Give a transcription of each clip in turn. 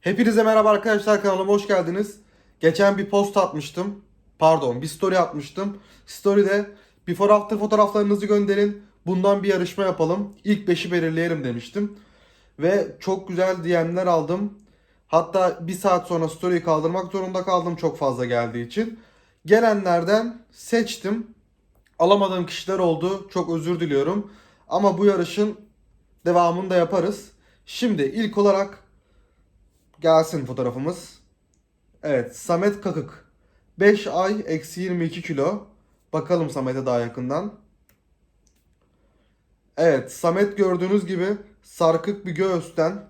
Hepinize merhaba arkadaşlar kanalıma hoş geldiniz. Geçen bir post atmıştım. Pardon bir story atmıştım. Story'de before after fotoğraflarınızı gönderin. Bundan bir yarışma yapalım. İlk 5'i belirleyelim demiştim. Ve çok güzel DM'ler aldım. Hatta bir saat sonra story'i kaldırmak zorunda kaldım çok fazla geldiği için. Gelenlerden seçtim. Alamadığım kişiler oldu. Çok özür diliyorum. Ama bu yarışın devamını da yaparız. Şimdi ilk olarak gelsin fotoğrafımız. Evet Samet Kakık. 5 ay eksi 22 kilo. Bakalım Samet'e daha yakından. Evet Samet gördüğünüz gibi sarkık bir göğüsten,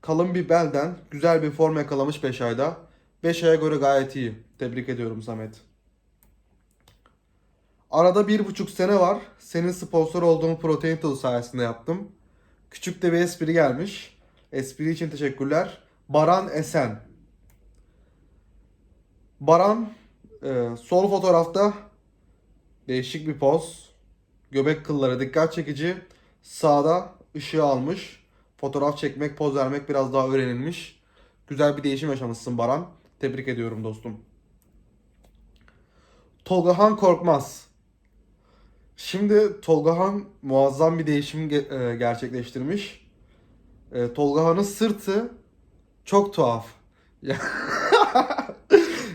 kalın bir belden güzel bir form yakalamış 5 ayda. 5 aya göre gayet iyi. Tebrik ediyorum Samet. Arada bir buçuk sene var. Senin sponsor olduğum Protein Tool sayesinde yaptım. Küçük de bir espri gelmiş. Espri için teşekkürler. Baran Esen. Baran e, sol fotoğrafta değişik bir poz. Göbek kılları dikkat çekici. Sağda ışığı almış. Fotoğraf çekmek, poz vermek biraz daha öğrenilmiş. Güzel bir değişim yaşamışsın Baran. Tebrik ediyorum dostum. Tolgahan Korkmaz. Şimdi Tolgahan muazzam bir değişim e, gerçekleştirmiş. E, Tolgahan'ın sırtı çok tuhaf.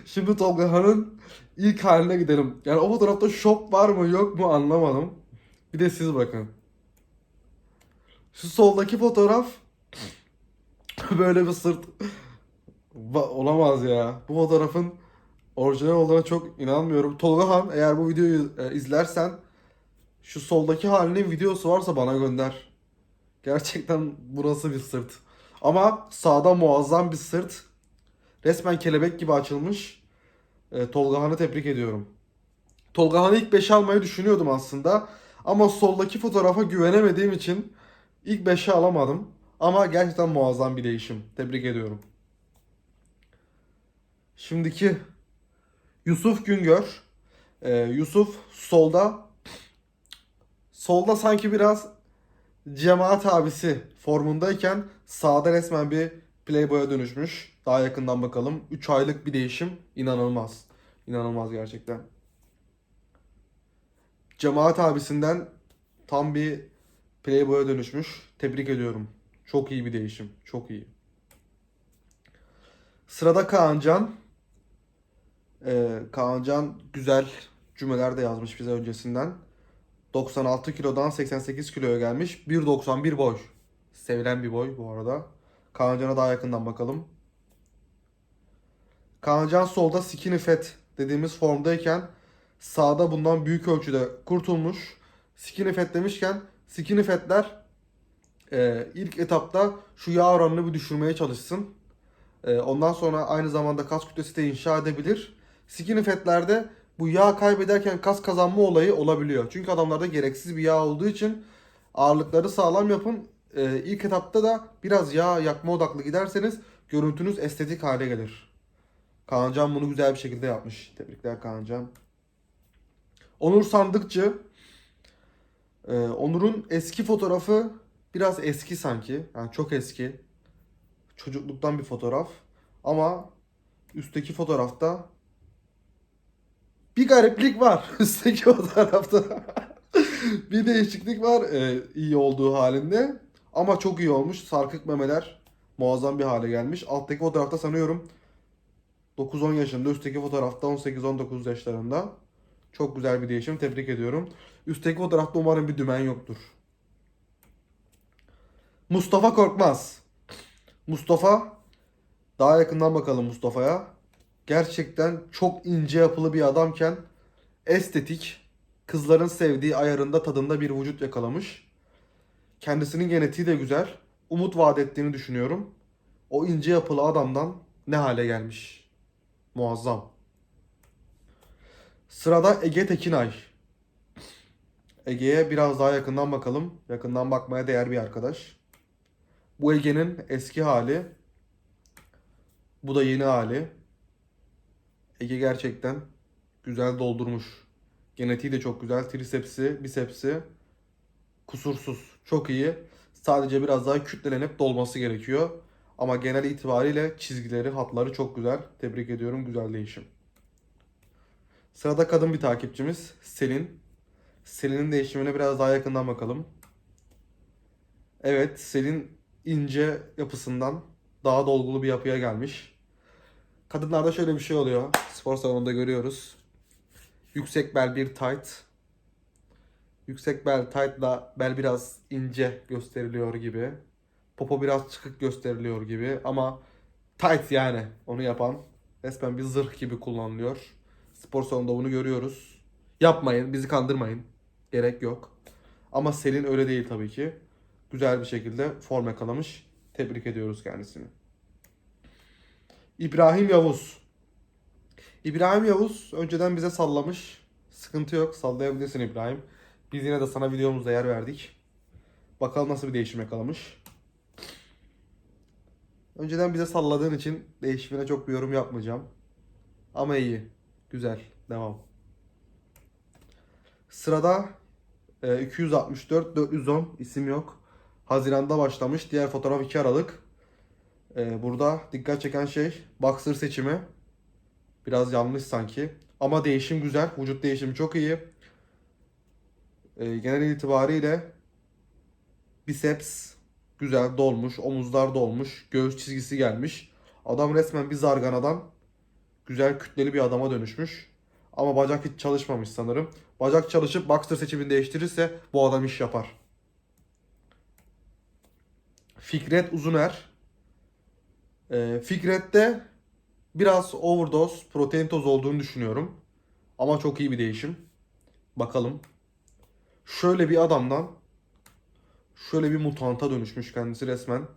Şimdi Tolgahan'ın ilk haline gidelim. Yani o fotoğrafta şop var mı yok mu anlamadım. Bir de siz bakın. Şu soldaki fotoğraf böyle bir sırt olamaz ya. Bu fotoğrafın orijinal olduğuna çok inanmıyorum. Tolgahan eğer bu videoyu e, izlersen şu soldaki halinin videosu varsa bana gönder. Gerçekten burası bir sırt. Ama sağda muazzam bir sırt. Resmen kelebek gibi açılmış. E, Tolgahan'ı tebrik ediyorum. Tolgahan'ı ilk 5'e almayı düşünüyordum aslında. Ama soldaki fotoğrafa güvenemediğim için ilk 5'e alamadım. Ama gerçekten muazzam bir değişim. Tebrik ediyorum. Şimdiki Yusuf Güngör. E, Yusuf solda solda sanki biraz cemaat abisi formundayken sağda resmen bir playboy'a dönüşmüş. Daha yakından bakalım. 3 aylık bir değişim. inanılmaz. İnanılmaz gerçekten. Cemaat abisinden tam bir playboy'a dönüşmüş. Tebrik ediyorum. Çok iyi bir değişim. Çok iyi. Sırada Kaancan. Ee, Kaancan güzel cümleler de yazmış bize öncesinden. 96 kilodan 88 kiloya gelmiş. 1.91 boy. Sevilen bir boy bu arada. Kaancan'a daha yakından bakalım. Kaancan solda skinny fat dediğimiz formdayken sağda bundan büyük ölçüde kurtulmuş. Skinny fat demişken skinny fatler e, ilk etapta şu yağ oranını bir düşürmeye çalışsın. E, ondan sonra aynı zamanda kas kütlesi de inşa edebilir. Skinny fatlerde bu yağ kaybederken kas kazanma olayı olabiliyor. Çünkü adamlarda gereksiz bir yağ olduğu için ağırlıkları sağlam yapın. Ee, ilk etapta da biraz yağ yakma odaklı giderseniz görüntünüz estetik hale gelir. Kaancan bunu güzel bir şekilde yapmış. Tebrikler Kaancan. Onur Sandıkçı. Ee, Onur'un eski fotoğrafı biraz eski sanki. Yani çok eski. Çocukluktan bir fotoğraf. Ama üstteki fotoğrafta bir gariplik var üstteki fotoğrafta. bir değişiklik var e, iyi olduğu halinde. Ama çok iyi olmuş. Sarkık memeler muazzam bir hale gelmiş. Alttaki fotoğrafta sanıyorum 9-10 yaşında. Üstteki fotoğrafta 18-19 yaşlarında. Çok güzel bir değişim. Tebrik ediyorum. Üstteki fotoğrafta umarım bir dümen yoktur. Mustafa Korkmaz. Mustafa daha yakından bakalım Mustafa'ya gerçekten çok ince yapılı bir adamken estetik, kızların sevdiği ayarında tadında bir vücut yakalamış. Kendisinin genetiği de güzel. Umut vaat ettiğini düşünüyorum. O ince yapılı adamdan ne hale gelmiş. Muazzam. Sırada Ege Tekinay. Ege'ye biraz daha yakından bakalım. Yakından bakmaya değer bir arkadaş. Bu Ege'nin eski hali. Bu da yeni hali. Ege gerçekten güzel doldurmuş. Genetiği de çok güzel. Trisepsi, bisepsi kusursuz. Çok iyi. Sadece biraz daha kütlelenip dolması gerekiyor. Ama genel itibariyle çizgileri, hatları çok güzel. Tebrik ediyorum. Güzel değişim. Sırada kadın bir takipçimiz Selin. Selin'in değişimine biraz daha yakından bakalım. Evet, Selin ince yapısından daha dolgulu bir yapıya gelmiş. Kadınlarda şöyle bir şey oluyor. Spor salonunda görüyoruz. Yüksek bel bir tight. Yüksek bel tight'la bel biraz ince gösteriliyor gibi. Popo biraz çıkık gösteriliyor gibi ama tight yani onu yapan resmen bir zırh gibi kullanılıyor. Spor salonunda bunu görüyoruz. Yapmayın, bizi kandırmayın. Gerek yok. Ama Selin öyle değil tabii ki. Güzel bir şekilde form yakalamış. Tebrik ediyoruz kendisini. İbrahim Yavuz. İbrahim Yavuz önceden bize sallamış. Sıkıntı yok. Sallayabilirsin İbrahim. Biz yine de sana videomuzda yer verdik. Bakalım nasıl bir değişim yakalamış. Önceden bize salladığın için değişimine çok bir yorum yapmayacağım. Ama iyi. Güzel. Devam. Sırada e, 264 410 isim yok. Haziranda başlamış. Diğer fotoğraf 2 Aralık. E, burada dikkat çeken şey boxer seçimi. Biraz yanlış sanki. Ama değişim güzel. Vücut değişimi çok iyi. E, genel itibariyle biceps güzel dolmuş. Omuzlar dolmuş. Göğüs çizgisi gelmiş. Adam resmen bir zarganadan güzel kütleli bir adama dönüşmüş. Ama bacak hiç çalışmamış sanırım. Bacak çalışıp boxer seçimini değiştirirse bu adam iş yapar. Fikret Uzuner. Ee, Fikret'te biraz overdose, protein toz olduğunu düşünüyorum. Ama çok iyi bir değişim. Bakalım. Şöyle bir adamdan şöyle bir mutanta dönüşmüş kendisi resmen.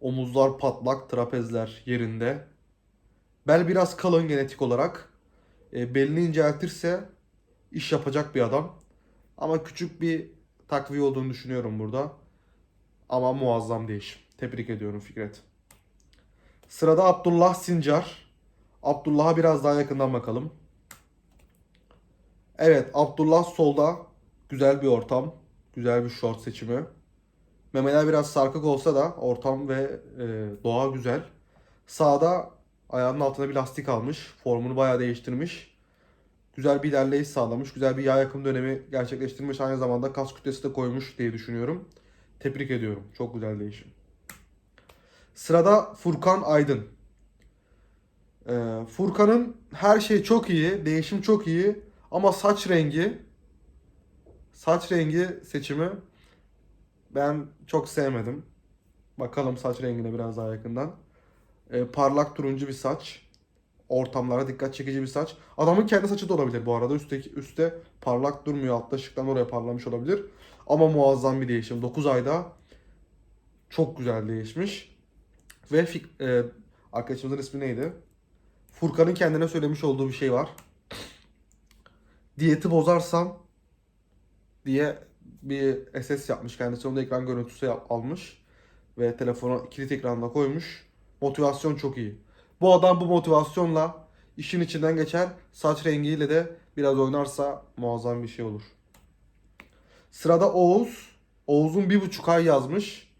Omuzlar patlak, trapezler yerinde. Bel biraz kalın genetik olarak. E, belini inceltirse iş yapacak bir adam. Ama küçük bir takviye olduğunu düşünüyorum burada. Ama muazzam değişim. Tebrik ediyorum Fikret. Sırada Abdullah Sincar. Abdullah'a biraz daha yakından bakalım. Evet, Abdullah solda güzel bir ortam, güzel bir short seçimi. Memeler biraz sarkık olsa da ortam ve e, doğa güzel. Sağda ayağının altına bir lastik almış, formunu bayağı değiştirmiş. Güzel bir ilerleyiş sağlamış, güzel bir yağ yakım dönemi gerçekleştirmiş. Aynı zamanda kas kütlesi de koymuş diye düşünüyorum. Tebrik ediyorum. Çok güzel değişim. Sırada Furkan Aydın. Ee, Furkan'ın her şey çok iyi, değişim çok iyi ama saç rengi saç rengi seçimi ben çok sevmedim. Bakalım saç rengine biraz daha yakından. Ee, parlak turuncu bir saç. Ortamlara dikkat çekici bir saç. Adamın kendi saçı da olabilir bu arada. Üstteki, üstte parlak durmuyor. Altta ışıktan oraya parlamış olabilir. Ama muazzam bir değişim. 9 ayda çok güzel değişmiş. Ve fik- e, arkadaşımızın ismi neydi? Furkan'ın kendine söylemiş olduğu bir şey var. Diyeti bozarsam diye bir SS yapmış kendisi. Onu ekran görüntüsü yap- almış. Ve telefona kilit ekranına koymuş. Motivasyon çok iyi. Bu adam bu motivasyonla işin içinden geçer. Saç rengiyle de biraz oynarsa muazzam bir şey olur. Sırada Oğuz. Oğuz'un bir buçuk ay yazmış.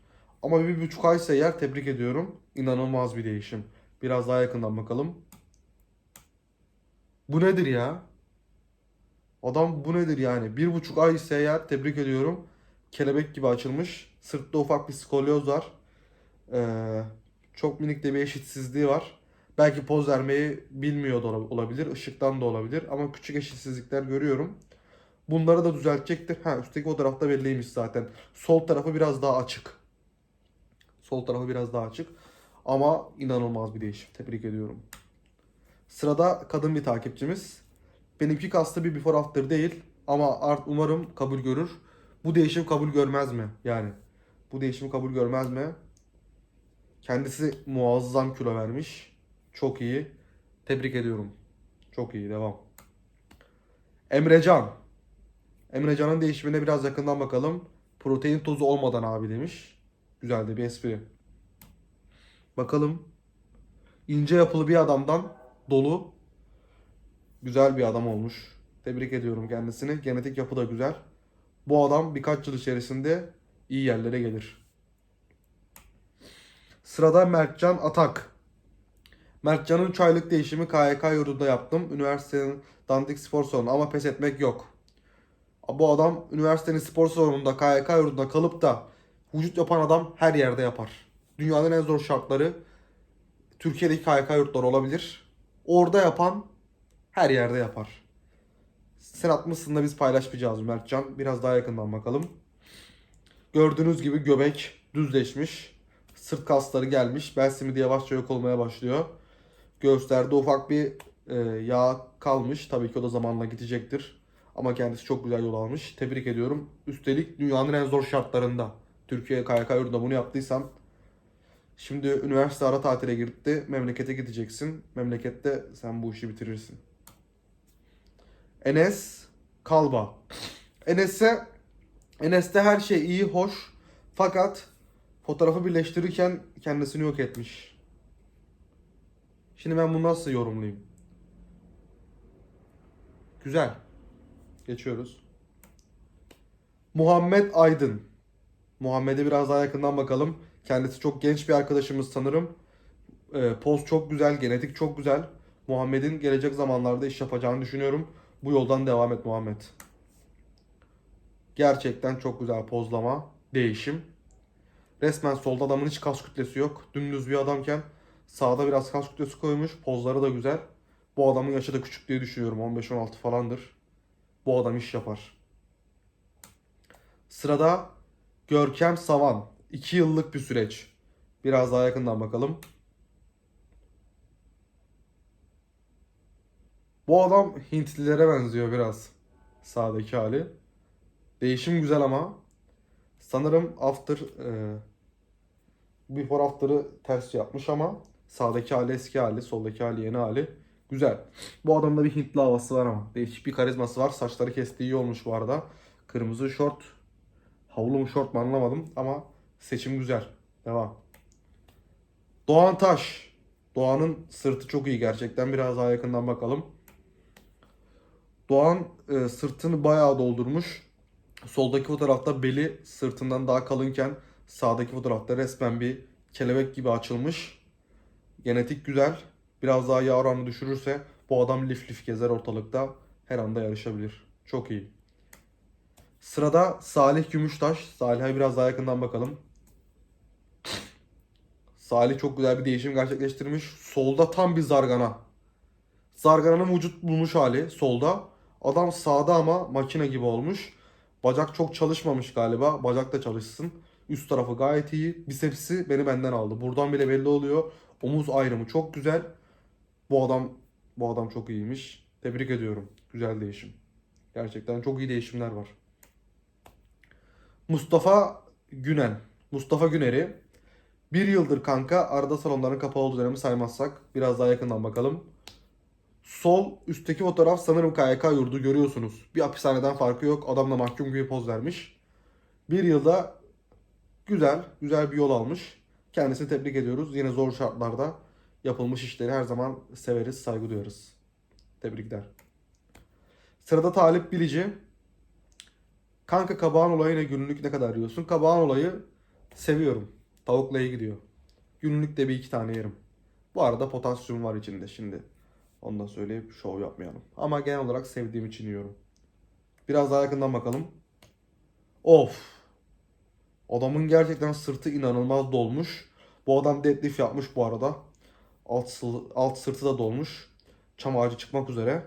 Ama bir buçuk ay ise eğer tebrik ediyorum. İnanılmaz bir değişim. Biraz daha yakından bakalım. Bu nedir ya? Adam bu nedir yani? Bir buçuk ay eğer tebrik ediyorum. Kelebek gibi açılmış. Sırtta ufak bir skolyoz var. Ee, çok minik de bir eşitsizliği var. Belki poz vermeyi bilmiyor da ola- olabilir. Işıktan da olabilir. Ama küçük eşitsizlikler görüyorum. Bunları da düzeltecektir. Ha üstteki fotoğrafta belliymiş zaten. Sol tarafı biraz daha açık. Sol tarafı biraz daha açık. Ama inanılmaz bir değişim. Tebrik ediyorum. Sırada kadın bir takipçimiz. Benimki kastı bir before after değil. Ama art umarım kabul görür. Bu değişim kabul görmez mi? Yani bu değişim kabul görmez mi? Kendisi muazzam kilo vermiş. Çok iyi. Tebrik ediyorum. Çok iyi. Devam. Emrecan. Emrecan'ın değişimine biraz yakından bakalım. Protein tozu olmadan abi demiş. Güzel de bir espri. Bakalım. İnce yapılı bir adamdan dolu. Güzel bir adam olmuş. Tebrik ediyorum kendisini. Genetik yapı da güzel. Bu adam birkaç yıl içerisinde iyi yerlere gelir. Sırada Mertcan Atak. Mertcan'ın çaylık değişimi KYK yurdunda yaptım. Üniversitenin dandik spor salonu ama pes etmek yok. Bu adam üniversitenin spor salonunda KYK yurdunda kalıp da vücut yapan adam her yerde yapar. Dünyanın en zor şartları Türkiye'deki KYK yurtları olabilir. Orada yapan her yerde yapar. Sen atmışsın da biz paylaşmayacağız Mertcan. Biraz daha yakından bakalım. Gördüğünüz gibi göbek düzleşmiş. Sırt kasları gelmiş. Bel simidi yavaşça yok olmaya başlıyor. Göğüslerde ufak bir e, yağ kalmış. Tabii ki o da zamanla gidecektir. Ama kendisi çok güzel yol almış. Tebrik ediyorum. Üstelik dünyanın en zor şartlarında. Türkiye KYK yurdunda bunu yaptıysan Şimdi üniversite ara tatile girdi. Memlekete gideceksin. Memlekette sen bu işi bitirirsin. Enes Kalba. Enes'e Enes'te her şey iyi, hoş. Fakat fotoğrafı birleştirirken kendisini yok etmiş. Şimdi ben bunu nasıl yorumlayayım? Güzel. Geçiyoruz. Muhammed Aydın. Muhammed'e biraz daha yakından bakalım. Kendisi çok genç bir arkadaşımız sanırım. Ee, poz çok güzel, genetik çok güzel. Muhammed'in gelecek zamanlarda iş yapacağını düşünüyorum. Bu yoldan devam et Muhammed. Gerçekten çok güzel pozlama, değişim. Resmen solda adamın hiç kas kütlesi yok. Dümdüz bir adamken sağda biraz kas kütlesi koymuş. Pozları da güzel. Bu adamın yaşı da küçük diye düşünüyorum. 15-16 falandır. Bu adam iş yapar. Sırada Görkem Savan. 2 yıllık bir süreç. Biraz daha yakından bakalım. Bu adam Hintlilere benziyor biraz. Sağdaki hali. Değişim güzel ama. Sanırım after e, before after'ı ters yapmış ama sağdaki hali eski hali, soldaki hali yeni hali. Güzel. Bu adamda bir Hintli havası var ama. Değişik bir karizması var. Saçları kestiği iyi olmuş bu arada. Kırmızı şort. Havlu mu şort mu anlamadım ama seçim güzel. Devam. Doğan Taş. Doğan'ın sırtı çok iyi gerçekten. Biraz daha yakından bakalım. Doğan e, sırtını bayağı doldurmuş. Soldaki fotoğrafta beli sırtından daha kalınken sağdaki fotoğrafta resmen bir kelebek gibi açılmış. Genetik güzel. Biraz daha yağ oranını düşürürse bu adam lif lif gezer ortalıkta. Her anda yarışabilir. Çok iyi. Sırada Salih Gümüştaş. Salih'e biraz daha yakından bakalım. Salih çok güzel bir değişim gerçekleştirmiş. Solda tam bir zargana. Zargana'nın vücut bulmuş hali solda. Adam sağda ama makine gibi olmuş. Bacak çok çalışmamış galiba. Bacak da çalışsın. Üst tarafı gayet iyi. Bisepsi beni benden aldı. Buradan bile belli oluyor. Omuz ayrımı çok güzel. Bu adam bu adam çok iyiymiş. Tebrik ediyorum. Güzel değişim. Gerçekten çok iyi değişimler var. Mustafa Günen. Mustafa Güner'i bir yıldır kanka arada salonların kapalı olduğu dönemi saymazsak biraz daha yakından bakalım. Sol üstteki fotoğraf sanırım KYK yurdu görüyorsunuz. Bir hapishaneden farkı yok. Adam da mahkum gibi poz vermiş. Bir yılda güzel, güzel bir yol almış. Kendisini tebrik ediyoruz. Yine zor şartlarda yapılmış işleri her zaman severiz, saygı duyarız. Tebrikler. Sırada Talip Bilici. Kanka kabağın olayı ne günlük ne kadar yiyorsun? Kabağın olayı seviyorum. Tavukla iyi gidiyor. Günlük de bir iki tane yerim. Bu arada potasyum var içinde şimdi. Onu da söyleyip şov yapmayalım. Ama genel olarak sevdiğim için yiyorum. Biraz daha yakından bakalım. Of. Adamın gerçekten sırtı inanılmaz dolmuş. Bu adam deadlift yapmış bu arada. Alt, alt sırtı da dolmuş. Çam ağacı çıkmak üzere.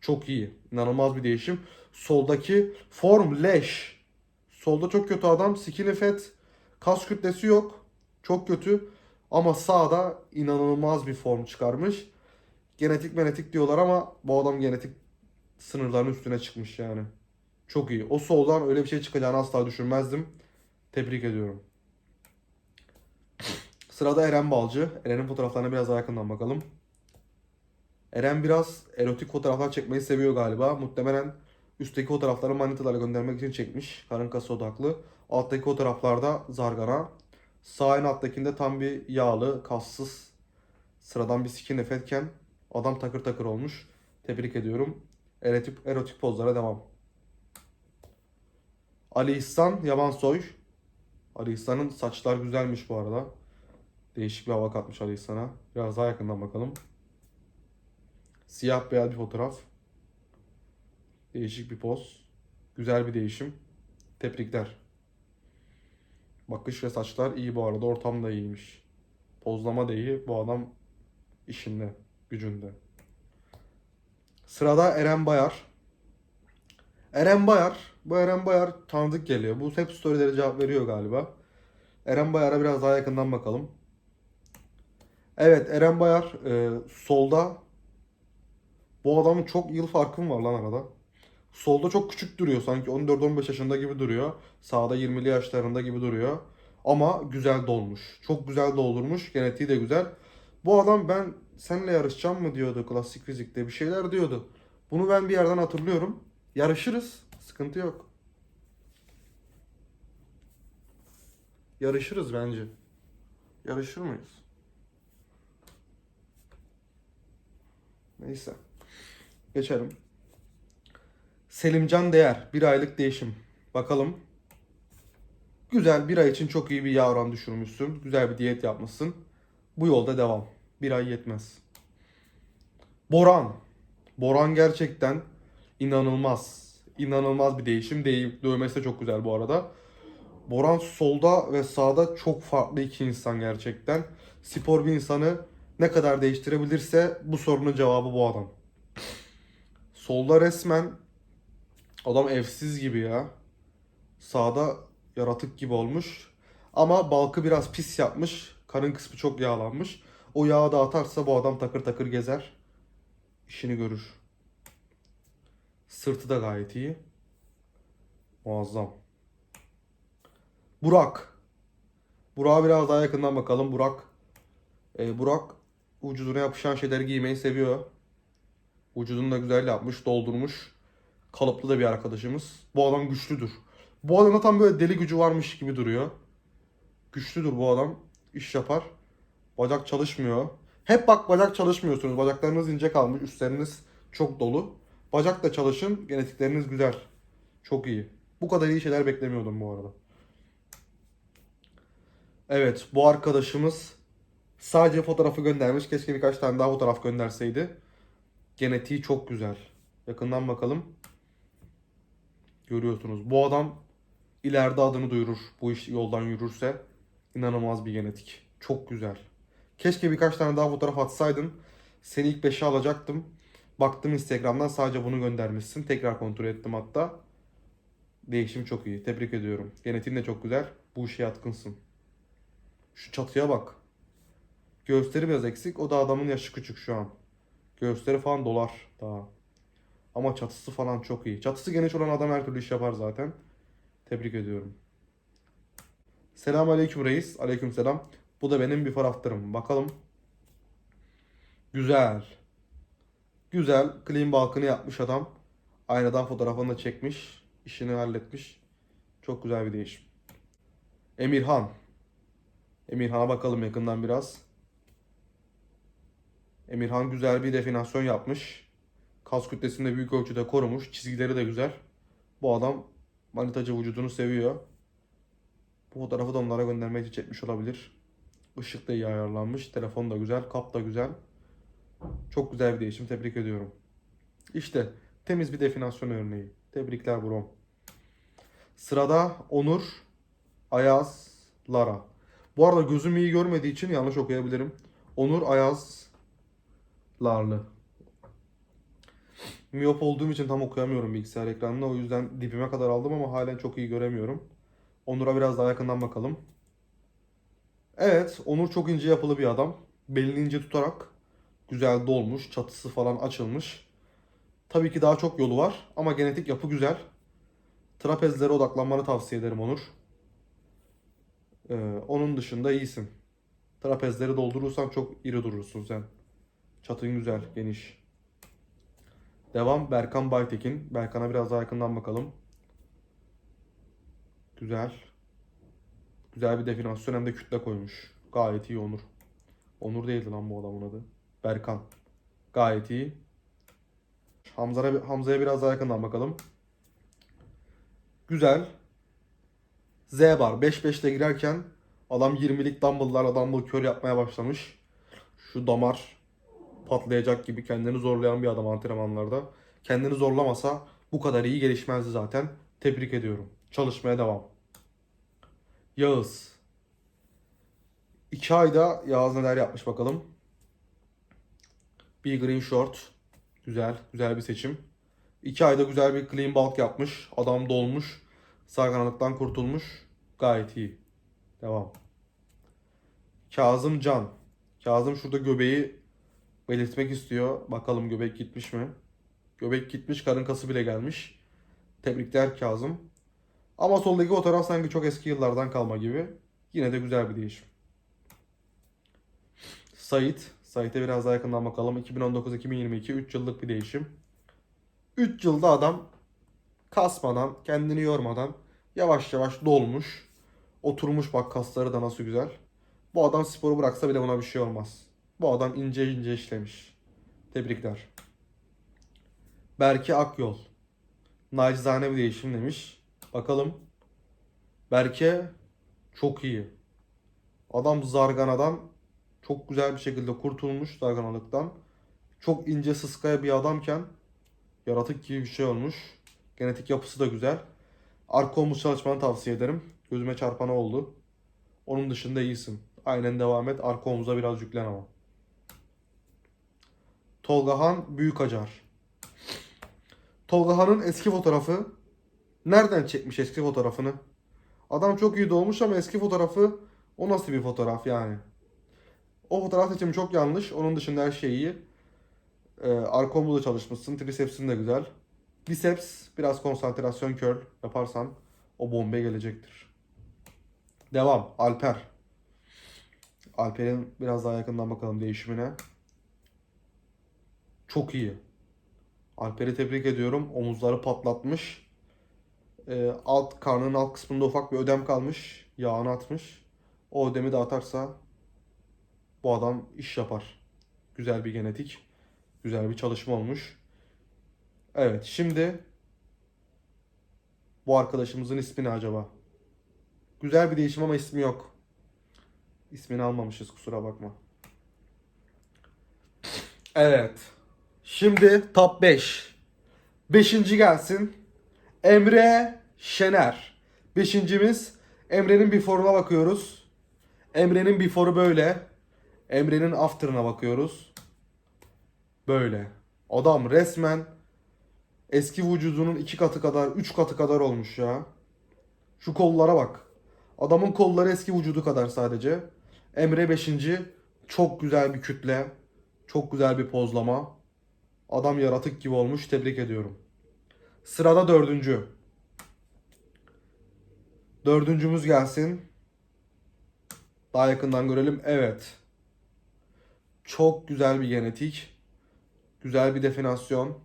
Çok iyi. İnanılmaz bir değişim. Soldaki form leş. Solda çok kötü adam. Skinny fat. Kas kütlesi yok. Çok kötü. Ama sağda inanılmaz bir form çıkarmış. Genetik menetik diyorlar ama bu adam genetik sınırların üstüne çıkmış yani. Çok iyi. O soldan öyle bir şey çıkacağını asla düşünmezdim. Tebrik ediyorum. Sırada Eren Balcı. Eren'in fotoğraflarına biraz daha yakından bakalım. Eren biraz erotik fotoğraflar çekmeyi seviyor galiba. Muhtemelen üstteki fotoğrafları manitalara göndermek için çekmiş. Karın kası odaklı. Alttaki fotoğraflarda zargana. Sağ en alttakinde tam bir yağlı, kassız, sıradan bir skin fatken adam takır takır olmuş. Tebrik ediyorum. Erotik, erotik pozlara devam. Ali İhsan Yamansoy. Ali İhsan'ın saçlar güzelmiş bu arada. Değişik bir hava katmış Ali sana. Biraz daha yakından bakalım. Siyah beyaz bir fotoğraf. Değişik bir poz. Güzel bir değişim. Tebrikler. Bakış ve saçlar iyi bu arada. Ortam da iyiymiş. Pozlama da iyi. Bu adam işinde, gücünde. Sırada Eren Bayar. Eren Bayar. Bu Eren Bayar tanıdık geliyor. Bu hep storylere cevap veriyor galiba. Eren Bayar'a biraz daha yakından bakalım. Evet Eren Bayar e, solda. Bu adamın çok yıl farkı var lan arada? Solda çok küçük duruyor sanki 14-15 yaşında gibi duruyor. Sağda 20'li yaşlarında gibi duruyor. Ama güzel dolmuş. Çok güzel doldurmuş. Genetiği de güzel. Bu adam ben seninle yarışacağım mı diyordu klasik fizikte bir şeyler diyordu. Bunu ben bir yerden hatırlıyorum. Yarışırız. Sıkıntı yok. Yarışırız bence. Yarışır mıyız? Neyse. Geçelim. Selimcan Değer. Bir aylık değişim. Bakalım. Güzel. Bir ay için çok iyi bir yağ oranı düşürmüşsün. Güzel bir diyet yapmışsın. Bu yolda devam. Bir ay yetmez. Boran. Boran gerçekten inanılmaz. İnanılmaz bir değişim değil. Dövmesi de çok güzel bu arada. Boran solda ve sağda çok farklı iki insan gerçekten. Spor bir insanı ne kadar değiştirebilirse bu sorunun cevabı bu adam. Solda resmen adam evsiz gibi ya. Sağda yaratık gibi olmuş. Ama balkı biraz pis yapmış. Karın kısmı çok yağlanmış. O yağı da atarsa bu adam takır takır gezer. İşini görür. Sırtı da gayet iyi. Muazzam. Burak. Burak'a biraz daha yakından bakalım. Burak. Ee, Burak vücuduna yapışan şeyleri giymeyi seviyor. Vücudunu da güzel yapmış, doldurmuş. Kalıplı da bir arkadaşımız. Bu adam güçlüdür. Bu adamda tam böyle deli gücü varmış gibi duruyor. Güçlüdür bu adam. İş yapar. Bacak çalışmıyor. Hep bak bacak çalışmıyorsunuz. Bacaklarınız ince kalmış. Üstleriniz çok dolu. Bacak da çalışın. Genetikleriniz güzel. Çok iyi. Bu kadar iyi şeyler beklemiyordum bu arada. Evet bu arkadaşımız sadece fotoğrafı göndermiş. Keşke birkaç tane daha fotoğraf gönderseydi. Genetiği çok güzel. Yakından bakalım. Görüyorsunuz. Bu adam ileride adını duyurur. Bu iş yoldan yürürse. İnanılmaz bir genetik. Çok güzel. Keşke birkaç tane daha fotoğraf atsaydın. Seni ilk 5'e alacaktım. Baktım Instagram'dan sadece bunu göndermişsin. Tekrar kontrol ettim hatta. Değişim çok iyi. Tebrik ediyorum. Genetiğin de çok güzel. Bu işe yatkınsın. Şu çatıya bak. Göğüsleri biraz eksik. O da adamın yaşı küçük şu an. Göğüsleri falan dolar daha. Ama çatısı falan çok iyi. Çatısı geniş olan adam her türlü iş yapar zaten. Tebrik ediyorum. Selam aleyküm reis. Aleyküm selam. Bu da benim bir after'ım. Bakalım. Güzel. Güzel. Clean balkını yapmış adam. Aynadan fotoğrafını da çekmiş. İşini halletmiş. Çok güzel bir değişim. Emirhan. Emirhan'a bakalım yakından biraz. Emirhan güzel bir definasyon yapmış. Kas kütlesini de büyük ölçüde korumuş. Çizgileri de güzel. Bu adam manitacı vücudunu seviyor. Bu fotoğrafı da onlara göndermek için çekmiş olabilir. Işık da iyi ayarlanmış. Telefon da güzel. Kap da güzel. Çok güzel bir değişim. Tebrik ediyorum. İşte temiz bir definasyon örneği. Tebrikler bro. Sırada Onur, Ayaz, Lara. Bu arada gözüm iyi görmediği için yanlış okuyabilirim. Onur Ayaz Larlı. Miyop olduğum için tam okuyamıyorum bilgisayar ekranında. O yüzden dibime kadar aldım ama halen çok iyi göremiyorum. Onur'a biraz daha yakından bakalım. Evet, Onur çok ince yapılı bir adam. Belini ince tutarak güzel dolmuş, çatısı falan açılmış. Tabii ki daha çok yolu var ama genetik yapı güzel. Trapezlere odaklanmanı tavsiye ederim Onur. Ee, onun dışında iyisin. Trapezleri doldurursan çok iri durursun sen. Çatın güzel, geniş. Devam Berkan Baytekin. Berkan'a biraz daha yakından bakalım. Güzel. Güzel bir definasyon hem de kütle koymuş. Gayet iyi Onur. Onur değildi lan bu adamın adı. Berkan. Gayet iyi. Hamza'ya Hamza'ya biraz daha yakından bakalım. Güzel. Z bar 5-5'te girerken Adam 20'lik dumbbell'larla dumbbell curl yapmaya başlamış. Şu damar patlayacak gibi kendini zorlayan bir adam antrenmanlarda. Kendini zorlamasa bu kadar iyi gelişmezdi zaten. Tebrik ediyorum. Çalışmaya devam. Yağız. 2 ayda Yağız neler yapmış bakalım. Bir green short. Güzel. Güzel bir seçim. 2 ayda güzel bir clean bulk yapmış. Adam dolmuş. Sarganalıktan kurtulmuş. Gayet iyi. Devam. Kazım Can. Kazım şurada göbeği belirtmek istiyor. Bakalım göbek gitmiş mi? Göbek gitmiş, karın kası bile gelmiş. Tebrikler Kazım. Ama soldaki fotoğraf sanki çok eski yıllardan kalma gibi. Yine de güzel bir değişim. Sait. Sait'e biraz daha yakından bakalım. 2019-2022 3 yıllık bir değişim. 3 yılda adam kasmadan, kendini yormadan yavaş yavaş dolmuş. Oturmuş bak kasları da nasıl güzel. Bu adam sporu bıraksa bile buna bir şey olmaz. Bu adam ince ince işlemiş. Tebrikler. Berke Akyol. Nacizane bir değişim demiş. Bakalım. Berke çok iyi. Adam zarganadan çok güzel bir şekilde kurtulmuş zarganalıktan. Çok ince sıskaya bir adamken yaratık gibi bir şey olmuş. Genetik yapısı da güzel. Arka omuz çalışmanı tavsiye ederim. Gözüme çarpan o oldu. Onun dışında iyisin. Aynen devam et. Arka omuza biraz yüklen ama. Tolga Han Büyük Acar. Tolga Han'ın eski fotoğrafı nereden çekmiş eski fotoğrafını? Adam çok iyi doğmuş ama eski fotoğrafı o nasıl bir fotoğraf yani? O fotoğraf seçimi çok yanlış. Onun dışında her şey iyi. Ee, arka omuzda çalışmışsın. Tricepsin de güzel. Biceps biraz konsantrasyon curl yaparsan o bombe gelecektir. Devam. Alper. Alper'in biraz daha yakından bakalım değişimine. Çok iyi. Alper'i tebrik ediyorum. Omuzları patlatmış. Ee, alt karnının alt kısmında ufak bir ödem kalmış. Yağını atmış. O ödemi de atarsa bu adam iş yapar. Güzel bir genetik. Güzel bir çalışma olmuş. Evet şimdi bu arkadaşımızın ismi ne acaba? Güzel bir değişim ama ismi yok. İsmini almamışız kusura bakma. Evet. Şimdi top 5. Beşinci gelsin. Emre Şener. Beşincimiz Emre'nin before'una bakıyoruz. Emre'nin before'u böyle. Emre'nin after'ına bakıyoruz. Böyle. Adam resmen eski vücudunun iki katı kadar, üç katı kadar olmuş ya. Şu kollara bak. Adamın kolları eski vücudu kadar sadece. Emre 5. Çok güzel bir kütle. Çok güzel bir pozlama. Adam yaratık gibi olmuş. Tebrik ediyorum. Sırada dördüncü. Dördüncümüz gelsin. Daha yakından görelim. Evet. Çok güzel bir genetik. Güzel bir definasyon.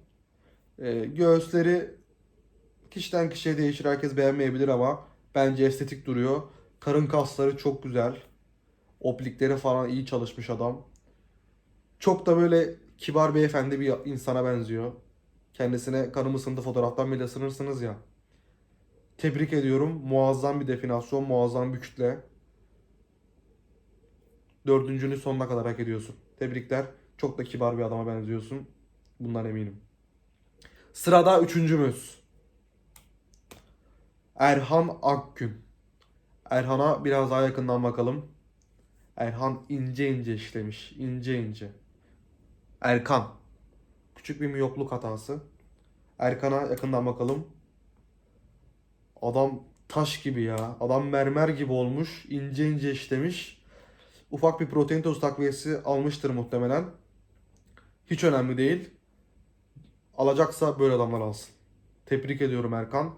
Ee, göğüsleri kişiden kişiye değişir. Herkes beğenmeyebilir ama bence estetik duruyor. Karın kasları çok güzel. Oplikleri falan iyi çalışmış adam. Çok da böyle kibar beyefendi bir insana benziyor. Kendisine kanım ısındı fotoğraftan bile ısınırsınız ya. Tebrik ediyorum. Muazzam bir definasyon, muazzam bir kütle. Dördüncünü sonuna kadar hak ediyorsun. Tebrikler. Çok da kibar bir adama benziyorsun. Bundan eminim. Sırada üçüncümüz. Erhan Akgün. Erhan'a biraz daha yakından bakalım. Erhan ince ince işlemiş. ince ince. Erkan. Küçük bir miyopluk hatası. Erkan'a yakından bakalım. Adam taş gibi ya. Adam mermer gibi olmuş. ince ince işlemiş. Ufak bir protein tozu takviyesi almıştır muhtemelen. Hiç önemli değil. Alacaksa böyle adamlar alsın. Tebrik ediyorum Erkan.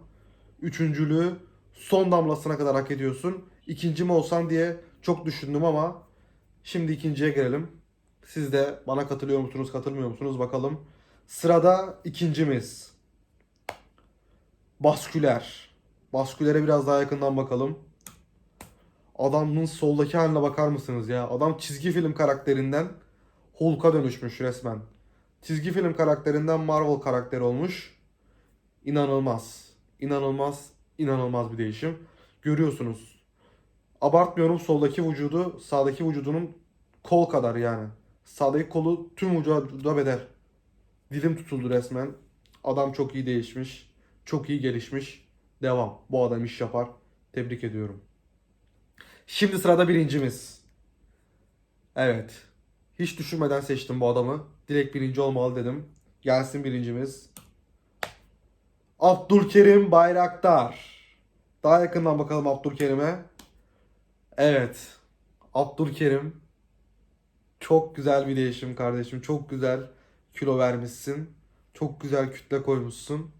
Üçüncülüğü son damlasına kadar hak ediyorsun. İkinci mi olsan diye çok düşündüm ama şimdi ikinciye gelelim. Siz de bana katılıyor musunuz, katılmıyor musunuz bakalım. Sırada ikincimiz. Basküler. Baskülere biraz daha yakından bakalım. Adamın soldaki haline bakar mısınız ya? Adam çizgi film karakterinden Hulk'a dönüşmüş resmen. Çizgi film karakterinden Marvel karakteri olmuş. İnanılmaz. İnanılmaz, inanılmaz bir değişim. Görüyorsunuz. abartmıyorum soldaki vücudu sağdaki vücudunun kol kadar yani. Sağdaki kolu tüm vücuda bedel. Dilim tutuldu resmen. Adam çok iyi değişmiş. Çok iyi gelişmiş. Devam. Bu adam iş yapar. Tebrik ediyorum. Şimdi sırada birincimiz. Evet. Hiç düşünmeden seçtim bu adamı. Direkt birinci olmalı dedim. Gelsin birincimiz. Abdülkerim Bayraktar. Daha yakından bakalım Abdülkerim'e. Evet. Abdülkerim. Çok güzel bir değişim kardeşim. Çok güzel kilo vermişsin. Çok güzel kütle koymuşsun.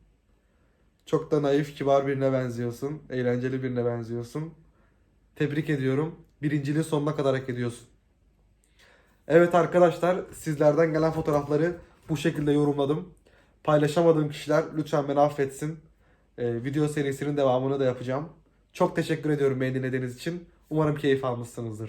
Çok da naif, kibar birine benziyorsun. Eğlenceli birine benziyorsun. Tebrik ediyorum. Birinciliği sonuna kadar hak ediyorsun. Evet arkadaşlar, sizlerden gelen fotoğrafları bu şekilde yorumladım. Paylaşamadığım kişiler lütfen beni affetsin. Ee, video serisinin devamını da yapacağım. Çok teşekkür ediyorum beni dinlediğiniz için. Umarım keyif almışsınızdır.